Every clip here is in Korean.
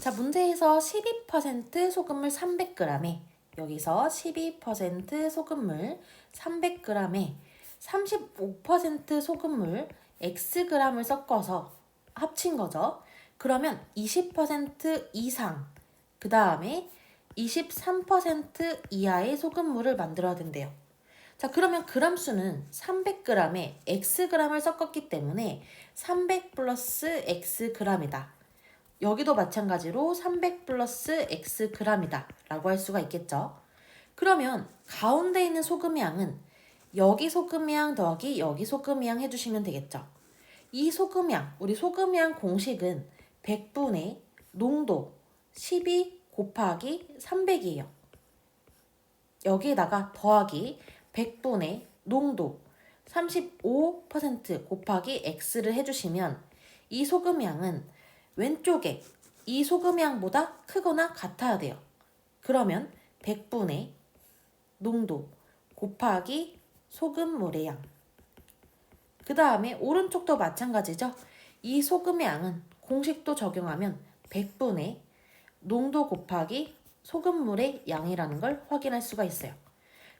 자, 문제에서 12% 소금물 300g에 여기서 12% 소금물 300g에 35% 소금물 Xg을 섞어서 합친 거죠. 그러면 20% 이상, 그 다음에 23% 이하의 소금물을 만들어야 된대요. 자, 그러면 그람 수는 300g에 Xg을 섞었기 때문에 300 플러스 Xg이다. 여기도 마찬가지로 300 플러스 Xg이다. 라고 할 수가 있겠죠. 그러면 가운데 있는 소금의 양은 여기 소금의 양 더하기 여기 소금의 양 해주시면 되겠죠. 이 소금의 양, 우리 소금의 양 공식은 100분의 농도 12 곱하기 300이에요. 여기에다가 더하기 100분의 농도 35% 곱하기 x를 해주시면 이 소금 양은 왼쪽에 이 소금 양보다 크거나 같아야 돼요. 그러면 100분의 농도 곱하기 소금물의 양. 그 다음에 오른쪽도 마찬가지죠. 이 소금의 양은 공식도 적용하면 100분의 농도 곱하기 소금물의 양이라는 걸 확인할 수가 있어요.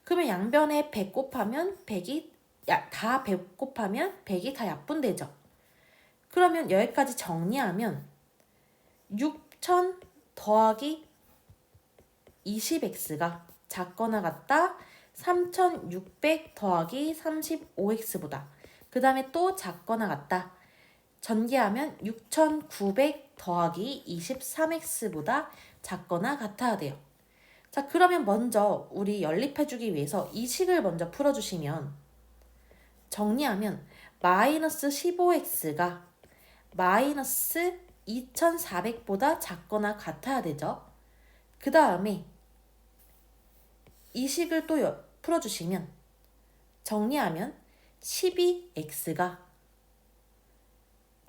그러면 양변에 100 곱하면 100이 야, 다 100 곱하면 100이 다 약분되죠. 그러면 여기까지 정리하면 6000 더하기 20x가 작거나 같다. 3600 더하기 35x보다. 그 다음에 또 작거나 같다. 전개하면 6900 더하기 23x보다 작거나 같아야 돼요. 자, 그러면 먼저 우리 연립해주기 위해서 이 식을 먼저 풀어주시면 정리하면 마이너스 15x가 마이너스 2400보다 작거나 같아야 되죠. 그 다음에 이 식을 또 여- 풀어주시면 정리하면 12x가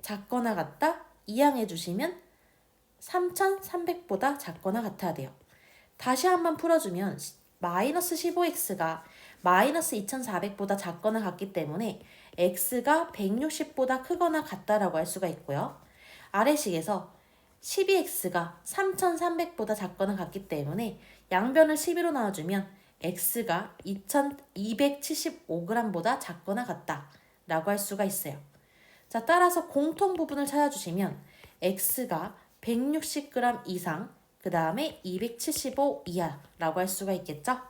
작거나 같다 이항해 주시면 3300보다 작거나 같아야 돼요. 다시 한번 풀어주면 시- 마이너스 15x가 마이너스 2400보다 작거나 같기 때문에 x가 160보다 크거나 같다라고 할 수가 있고요. 아래식에서 12x가 3300보다 작거나 같기 때문에 양변을 12로 나눠주면 x가 2275g보다 작거나 같다라고 할 수가 있어요. 자, 따라서 공통 부분을 찾아주시면 x가 160g 이상, 그 다음에 275 이하라고 할 수가 있겠죠?